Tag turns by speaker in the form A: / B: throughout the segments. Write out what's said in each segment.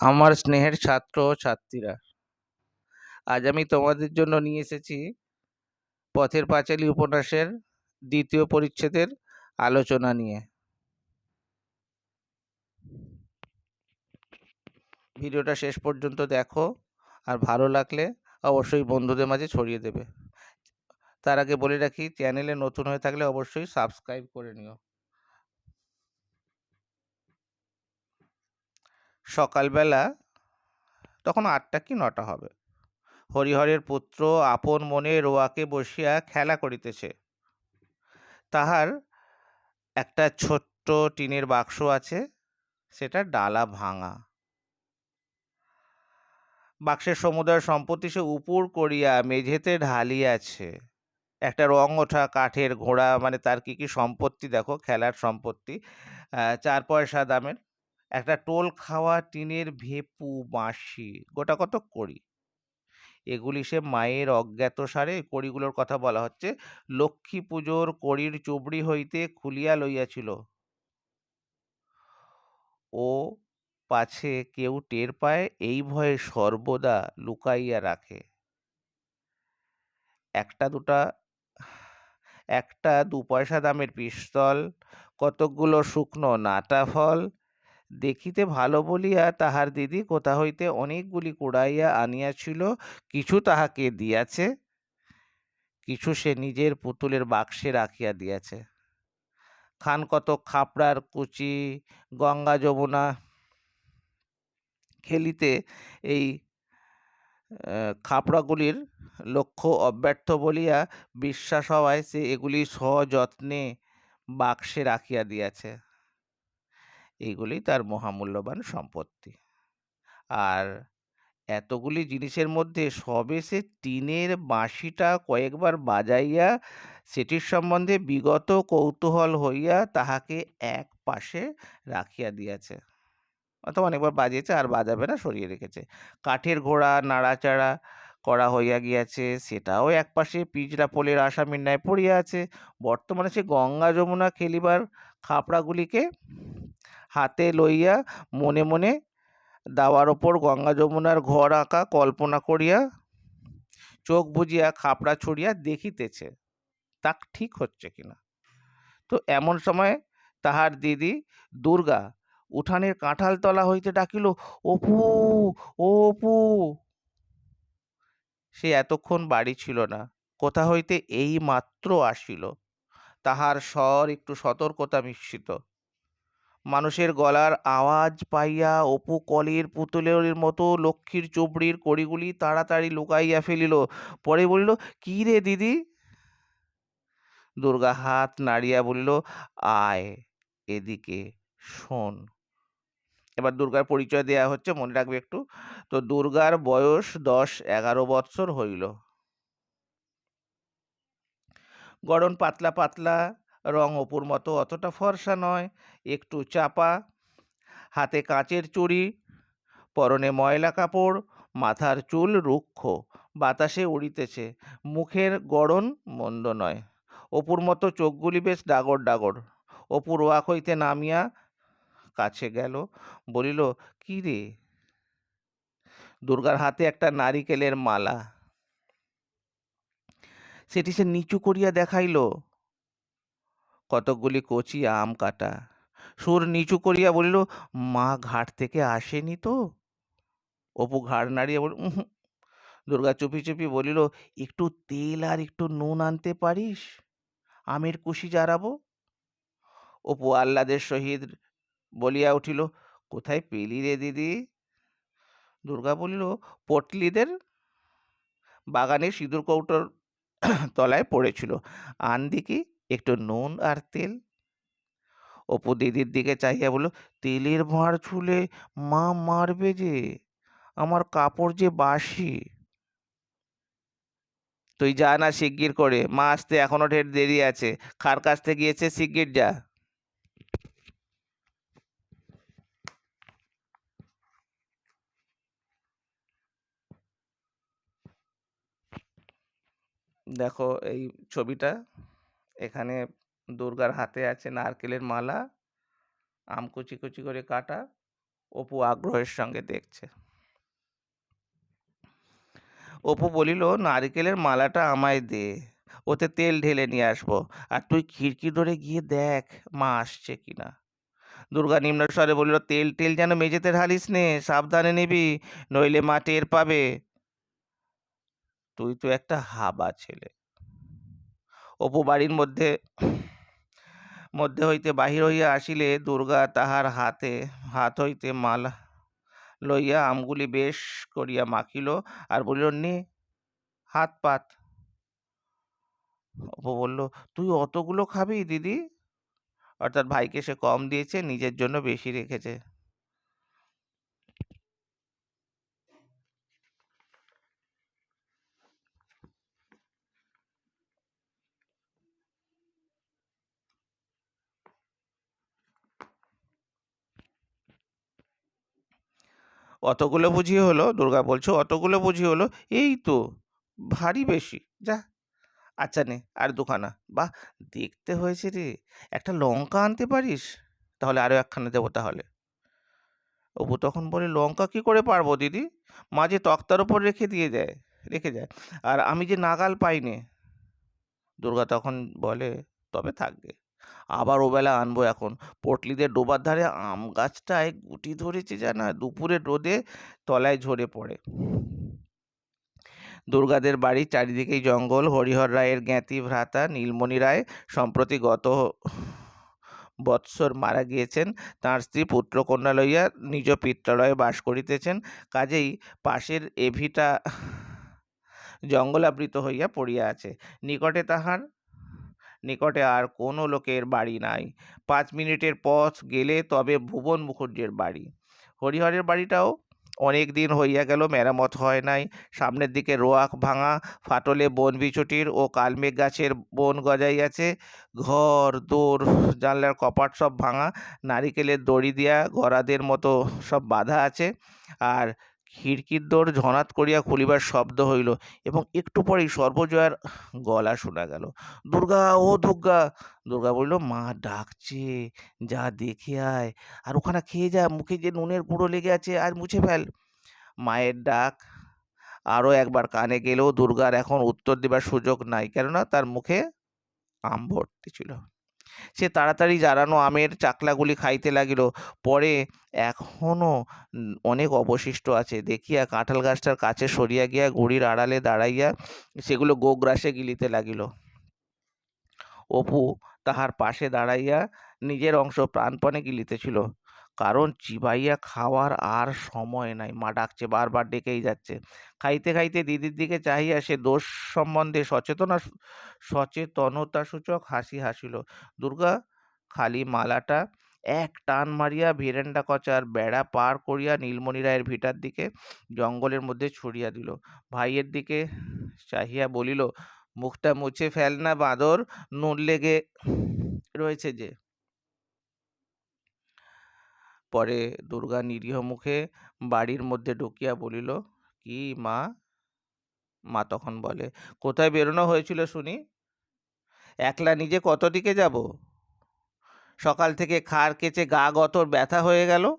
A: আমার স্নেহের ছাত্র ও ছাত্রীরা। আজ আমি তোমাদের জন্য নিয়ে এসেছি পথের পাঁচালী উপন্যাসের দ্বিতীয় পরিচ্ছেদের আলোচনা নিয়ে। ভিডিওটা শেষ পর্যন্ত দেখো, আর ভালো লাগলে অবশ্যই বন্ধুদের মাঝে ছড়িয়ে দেবে। তার আগে বলে রাখি, চ্যানেলে নতুন হয়ে থাকলে অবশ্যই সাবস্ক্রাইব করে নিও। সকালবেলা তখন আটটা কি নটা হবে। হরিহরের পুত্র আপন মনে রোয়াকে বসিয়া খেলা করিতেছে। তাহার একটা ছোট্ট টিনের বাক্স আছে, সেটা ডালা ভাঙা। বাক্সের সমুদয় সম্পত্তি সে উপর করিয়া মেঝেতে ঢালিয়াছে। একটা রং ওঠা কাঠের ঘোড়া মানে তার কি কি সম্পত্তি দেখো, খেলার সম্পত্তি চার পয়সা দামের। একটা টোল খাওয়া টিনের ভেপু বাঁশি, গোটা কত করি এগুলি সে মায়ের অজ্ঞাতসারে কড়িগুলোর কথা বলা হচ্ছে, লক্ষ্মী পুজোর কড়ির চুবড়ি হইতে খুলিয়া লইয়াছিল। ও পাছে কেউ টের পায়, এই ভয়ে সর্বদা লুকাইয়া রাখে। একটা দুটা, একটা দু পয়সা দামের পিস্তল, কতকগুলো শুকনো নাটা ফল দেখিতে ভালো বলিয়া তাহার দিদি কোথা হইতে অনেকগুলি কুড়াইয়া আনিয়াছিল, কিছু তাহাকে দিয়াছে, কিছু সে নিজের পুতুলের বাক্সে রাখিয়া দিয়াছে। খান কত খাপড়ার কুচি, গঙ্গা যমুনা খেলিতে এই খাপড়াগুলির লক্ষ্য অব্যর্থ বলিয়া বিশ্বাস হওয়ায় সে এগুলি সযত্নে বাক্সে রাখিয়া দিয়াছে। এইগুলি তার মহামূল্যবান সম্পত্তি। আর এতগুলি জিনিসের মধ্যে সবে সে টিনের বাঁশিটা কয়েকবার বাজাইয়া সেটির সম্বন্ধে বিগত কৌতূহল হইয়া তাহাকে এক পাশে রাখিয়া দিয়াছে। অথবা অনেকবার বাজিয়েছে আর বাজাবে না, সরিয়ে রেখেছে। কাঠের ঘোড়া নাড়াচাড়া করা হইয়া গিয়াছে, সেটাও এক পাশে পিজরা পোলের আসামির ন্যায় পড়িয়া আছে। বর্তমানে সে গঙ্গা যমুনা খেলিবার খাপড়াগুলিকে হাতে লইয়া মনে মনে দাওয়ার ওপর গঙ্গা যমুনার ঘর আঁকা কল্পনা করিয়া চোখ বুজিয়া খাপড়া ছড়িয়া দেখিতেছে তা ঠিক হচ্ছে কিনা। তো এমন সময় তাহার দিদি, দুর্গা উঠানের কাঁঠাল তলা হইতে ডাকিল, অপু অপু। সে এতক্ষণ বাড়ি ছিল না, কোথা হইতে এই মাত্র আসিল। তাহার স্বর একটু সতর্কতা মিশ্রিত। মানুষের গলার আওয়াজ পাইয়া অপু কলের পুতুলের মতো লক্ষ্মীর চুবড়ির কড়িগুলি তাড়াতাড়ি লুকাইয়া ফেলিল। পরে বলিল, কি রে দিদি? দুর্গা হাত নাড়িয়া বলিল, আয় এদিকে শোন। এবার দুর্গার পরিচয় দেয়া হচ্ছে, মনে রাখবে একটু। তো দুর্গার বয়স দশ এগারো বৎসর হইল। গড়ন পাতলা পাতলা রং অপুর মতো অতটা ফর্সা নয়, একটু চাপা। হাতে কাঁচের চুড়ি, পরনে ময়লা কাপড়, মাথার চুল রুক্ষ, বাতাসে উড়িতেছে। মুখের গড়ন মন্দ নয়। অপুর মতো চোখগুলি বেশ ডাগর ডাগর। অপুর ওয়াক হইতে নামিয়া কাছে গেল, বলিল, কি রে? দুর্গার হাতে একটা নারিকেলের মালা। সেটি সে নিচু করিয়া দেখাইল। কতকগুলি কচি আম কাটা। সুর নিচু করিয়া বলিল, মা ঘাট থেকে আসেনি তো? অপু ঘাড় নাড়িয়া বলিল। দুর্গা চুপি চুপি বলিল, একটু তেল আর একটু নুন আনতে পারিস? আমের কুশি জারাবো? অপু আহ্লাদের সহিত বলিয়া উঠিল, কোথায় পেলি রে দিদি? দুর্গা বলিল, পটলিদের বাগানে সিঁদুর কৌটোর তলায় পড়েছিল। আন দিকি একটু নুন আর তেল। অপু দিদির দিকে চাহিয়া বলল, তেলের ভাঁড় ছুলে মা মারবে যে, আমার কাপড় যে বাসি। তুই যা না শিগগির করে, মা আসতে এখনও ঢের দেরি আছে, খার কাছতে গিয়েছে শিগগির যা। দেখো এই ছবিটা এখানে দুর্গার হাতে আছে নারকেলের মালা, আম কুচি কুচি করে কাটা, অপু আগ্রহের সঙ্গে দেখছে। অপু বলিল, নারকেলের মালাটা আমায় দে, ওতে তেল ঢেলে নিয়ে আসব, আর তুই খিড়কি ধরে গিয়ে দেখ মা আসছে কিনা দুর্গা নিম্নস্বরে বলিল, তেল টেল যেন মেঝেতে ঢালিস নে, সাবধানে নিবি, নইলে মা টের পাবে। তুই তো একটা হাবা ছেলে। অপু বাড়ির মধ্যে মধ্যে হইতে বাহির হইয়া আসিলে দুর্গা তাহার হাতে, হাত হইতে মালা লইয়া আমগুলি বেশ করিয়া মাখিল আর বলিল, নে, হাত পাত। অপু বলল, তুই অতগুলো খাবি দিদি? অর্থাৎ ভাইকে সে কম দিয়েছে, নিজের জন্য বেশি রেখেছে। অতগুলো বুঝি হলো, দুর্গা বলছে অতগুলো বুঝি হলো, এই তো ভারী বেশি, যা। আচ্ছা নে, আর দুখানা, বাহ, দেখতে হয়েছে রে, একটা লঙ্কা আনতে পারিস? তাহলে আরও একখানা দেবো তাহলে। অপু তখন বলে, লঙ্কা কি করে পারব দিদি? মাঝে তক্তার ওপর রেখে দিয়ে যায় রেখে যায় আর আমি যে নাগাল পাইনি। দুর্গা তখন বলে, তবে থাকবে। আবার ওবেলা আনব এখন। পটলিদের ডোবার ধারে আম গাছটায় গুটি ধরেছে জানা দুপুরে রোদে তলায় ঝরে পড়ে। দুর্গাদের বাড়ির চারিদিকেই জঙ্গল, হরিহর রায়ের জ্ঞাতি ভ্রাতা নীলমণি রায় সম্প্রতি গত বৎসর মারা গিয়েছেন। তাঁর স্ত্রী পুত্রকন্যা লইয়া নিজ পিত্রালয়ে বাস করিতেছেন। কাজেই পাশের এভিটা জঙ্গলাবৃত হইয়া পড়িয়া আছে। নিকটে তাহার নিকটে আর কোনো লোকের বাড়ি নাই। পাঁচ মিনিটের পথ গেলে তবে ভুবন মুখুজ্জের বাড়ি। হরিহরের বাড়িটাও অনেক দিন হইয়া গেল মেরামত হয় নাই। সামনের দিকে রোয়াক ভাঙা, ফাটলে বন বিচুটির ও কালমেঘ গাছের বন গজাইয়াছে। ঘর দৌড় জানলার কপাট সব ভাঙা, নারিকেলের দড়ি দিয়া গড়াদের মতো সব বাধা আছে। আর খিড়কির দৌড় ঝনাত করিয়া খুলিবার শব্দ হইল এবং একটু পরেই সর্বজয়ার গলা শোনা গেল, দুর্গা, ও দুর্গা! দুর্গা বলল, মা ডাকছে, যা দেখে আয়, আর ওখানে খেয়ে যা, মুখে যে নুনের গুঁড়ো লেগে আছে, আর মুছে ফেল। মায়ের ডাক আরও একবার কানে গেলেও দুর্গার এখন উত্তর দেবার সুযোগ নাই, কেননা তার মুখে আম ভর্তি ছিল। সে তাড়াতাড়ি জারানো আমের চাকলাগুলি খাইতে লাগিল। পরে এখনও অনেক অবশিষ্ট আছে। দেখিয়া কাঁঠাল গাছটার কাছে সরিয়া গিয়া ঘুড়ির আড়ালে দাঁড়াইয়া সেগুলো গোগ্রাসে গিলিতে লাগিল। অপু তাহার পাশে দাঁড়াইয়া নিজের অংশ প্রাণপণে গিলিতেছিল। কারণ চিবাইয়া খাওয়ার আর সময় নাই। মা ডাকছে, বারবার ডেকেই যাচ্ছে। খাইতে খাইতে দিদির দিকে চাহিয়া সে দোষ সম্বন্ধে সচেতনা সচেতনতা সূচক হাসি হাসিল। দুর্গা, খালি মালাটা এক টান মারিয়া ভেরেন্ডা কচার বেড়া পার করিয়া নীলমণি রায়ের ভিটার দিকে জঙ্গলের মধ্যে ছড়িয়া দিল। ভাইয়ের দিকে চাহিয়া বলিল, মুখটা মুছে ফেল না বাঁদর, নুন লেগে রয়েছে যে। পরে দুর্গা নিরীহ মুখে বাড়ির মধ্যে ঢুকিয়া বলিল, কি মা? মা তখন বলে, কোথায় বেরোনো হয়েছিল শুনি? একলা নিজে কত দিকে যাব? সকাল থেকে খার কেচে গা গতর ব্যথা হয়ে গেল?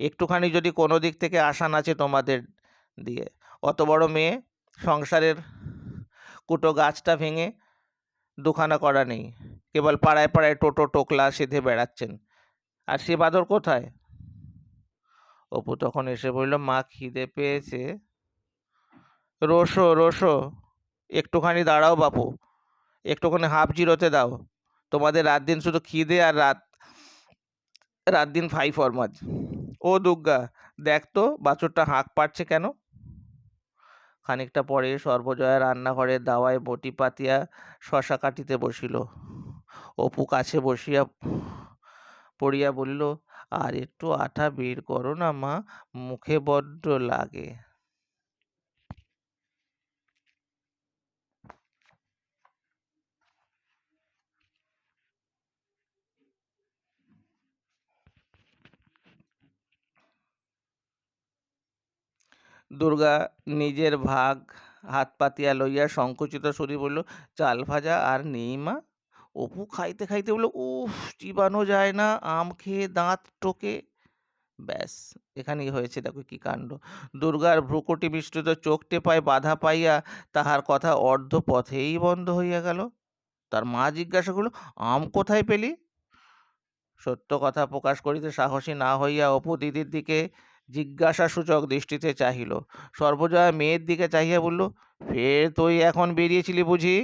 A: একটুখানি যদি কোনো দিক থেকে আশা আছে তোমাদের দিয়ে। অত বড় মেয়ে, সংসারের কুটো গাছটা ভেঙে দুখানা করা নেই। কেবল পাড়ায় পাড়ায় টোটো টোকলা সেধে বেড়াচ্ছেন। আর সে বাদর কোথায়? অপু তখন এসে বলল, মা, খিদে পেয়েছে। রোসো রোসো, একটুখানি দাঁড়াও বাপু, একটুখানি হাফ জিরোতে দাও। তোমাদের রাত দিন শুধু খিদে আর রাত রাত দিন ফাই ফরমাজ ও দুর্গা দেখ তো, বাছুরটা হাঁক পাচ্ছে কেন? খানিকটা পরে সর্বজয়া রান্নাঘরের দাওয়ায় বটি পাতিয়া শশা কাটিতে বসিল। অপু কাছে বসিয়া পড়িয়া বলিল, আর একটু আঠা বের করো না মা, মুখে বড্ড লাগে। দুর্গা নিজের ভাগ হাত পাতিয়া লইয়া সংকুচিত সুরে বলল, চাল ভাজা আর নেই মা? অপু খাইতে খাইতে বলল, উফ, চিবানো যায় না, আম খেয়ে দাঁত টোকে। ব্যাস, এখানেই হয়েছে, দেখো কি কাণ্ড। দুর্গার ভ্রুকুটি বিস্তৃত চোখ টেপায় বাধা পাইয়া তাহার কথা অর্ধ পথেই বন্ধ হইয়া গেল। তার মা জিজ্ঞাসা করল, আম কোথায় পেলি? সত্য কথা প্রকাশ করিতে সাহসী না হইয়া অপু দিদির দিকে জিজ্ঞাসাসূচক দৃষ্টিতে চাহিল। সর্বজয়া মেয়ের দিকে চাহিয়া বলল, ফের তুই এখন বেরিয়েছিলি বুঝি?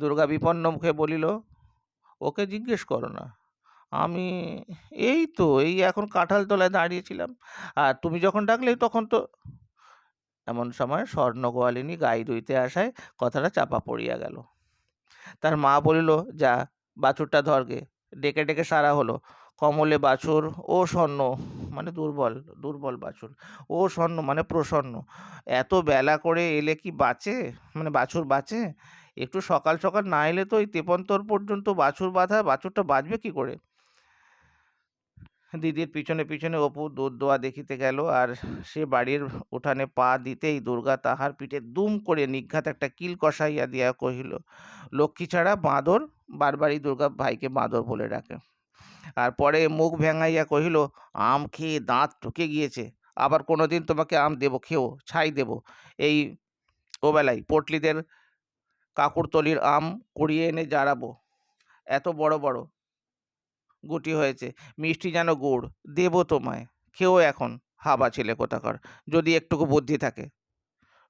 A: দুর্গা বিপন্ন মুখে বলিল, ওকে জিজ্ঞেস করো না। আমি এই তো, এই এখন কাঁঠাল তলায় দাঁড়িয়েছিলাম। আর তুমি যখন ডাকলে তখন তো এমন সময় স্বর্ণ গোয়ালিনী গাই দুইতে আসায় কথাটা চাপা পড়িয়া গেল। তার মা বলিল, যা, বাছুরটা ধরগে ডেকে ডেকে সারা হলো। কমলে বাছুর, ও স্বর্ণ মানে দুর্বল দুর্বল বাছুর, ও স্বর্ণ মানে প্রসন্ন। এত বেলা করে এলে কি বাঁচে? মানে বাছুর বাঁচে? একটু সকাল সকাল না এলে তো ওই তেপন্তর পর্যন্ত বাছুর বাঁধা, বাছুরটা বাঁচবে কি করে? দিদির পিছনে পিছনে অপু দুধ দোয়া দেখিতে গেল আর সে বাড়ির উঠানে পা দিতেই দুর্গা তাহার পিঠে দুম করে নিঘাত একটা কিল কষাইয়া দিয়া কহিল, লক্ষ্মী ছাড়া বাঁদর? বারবারই দুর্গা ভাইকে বাঁদর বলে ডাকে। আর পরে মুখ ভেঙাইয়া কহিল, আম খেয়ে দাঁত ঢুকে গিয়েছে, আবার কোনোদিন তোমাকে আম দেবো, খেও, ছাই দেবো। এই ওবেলায় পটলিদের কাকুরতলির আম কুড়িয়ে এনে জারাবো। এত বড় বড় গুটি হয়েছে। মিষ্টি যেন গুড়, দেব তোমায়। খেও এখন, হাবা ছেলে কোথাকার, যদি একটুকু বুদ্ধি থাকে।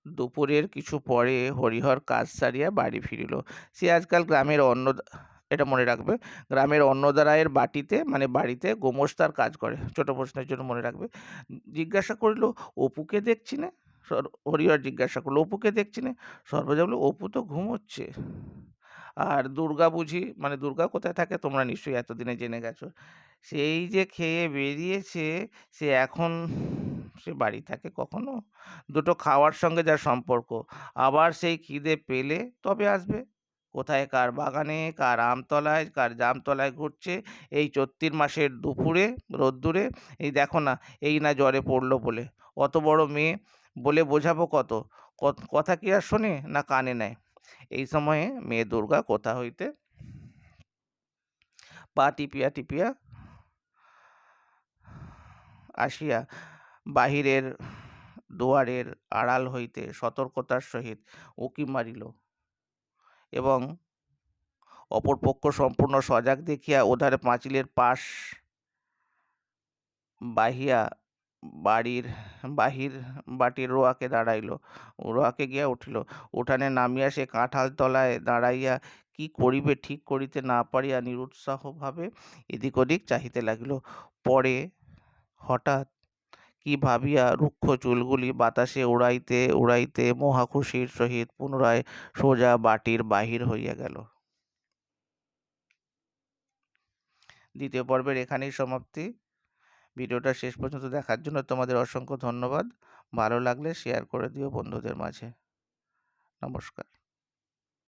A: দুপুরের কিছু পরে হরিহর কাজ সারিয়া বাড়ি ফিরিল। সে আজকাল গ্রামের অন্ন, এটা মনে রাখবে, গ্রামের অন্নদারায়ের বাটিতে মানে বাড়িতে গোমস্তার কাজ করে। ছোট প্রশ্নের জন্য মনে রাখবে। জিজ্ঞাসা করিল, অপুকে দেখছি না? হরিহর জিজ্ঞাসা করল, অপুকে দেখছি না? সর্বজা বলল, অপু তো ঘুমোচ্ছে। আর দুর্গা বুঝি মানে দুর্গা কোথায় থাকে তোমরা নিশ্চয়ই এতদিনে জেনে গেছো। সেই যে খেয়ে বেরিয়েছে, সে এখন, সে বাড়ি থাকে কখনো? দুটো খাওয়ার সঙ্গে যার সম্পর্ক, আবার সেই খিদে পেলে তবে আসবে। কোথায় কার বাগানে, কার আমতলায়, কার জামতলায় ঘুরছে? এই চৈত্রির মাসের দুপুরে, রোদ্দুরে, এই দেখো না, এই না জ্বরে পড়ল বলে। অত বড় মেয়ে বলে বোঝাবো কত? কথা কি আর শোনে না কানে নেয়? এই সময়ে মেয়ে দুর্গা কোথা হইতে? পা টিপিয়া টিপিয়া আসিয়া বাহিরের দুয়ারের আড়াল হইতে সতর্কতার সহিত উঁকি মারিল এবং অপর পক্ষ সম্পূর্ণ সজাগ দেখিয়া ওধারে পাঁচিলের পাশ বাহিয়া বাড়ির বাহির বাটির রোয়াকে দাঁড়াইল। রোয়াকে গিয়া উঠিল। উঠানে নামিয়া সে কাঁঠাল তলায় দাঁড়াইয়া কি করিবে ঠিক করিতে না পারিয়া নিরুৎসাহভাবে এদিক ওদিক চাহিতে লাগিল। পরে হঠাৎ কি ভাবিয়া রুক্ষ চুলগুলি বাতাসে উড়াইতে উড়াইতে মহাখুশির সহিত পুনরায় সোজা বাটির বাহির হইয়া গেল। দ্বিতীয় পর্বের এখানেই সমাপ্তি। ভিডিওটা শেষ পর্যন্ত দেখার জন্য তোমাদের অসংখ্য ধন্যবাদ। ভালো লাগলে শেয়ার করে দিও বন্ধুদের মাঝে। নমস্কার।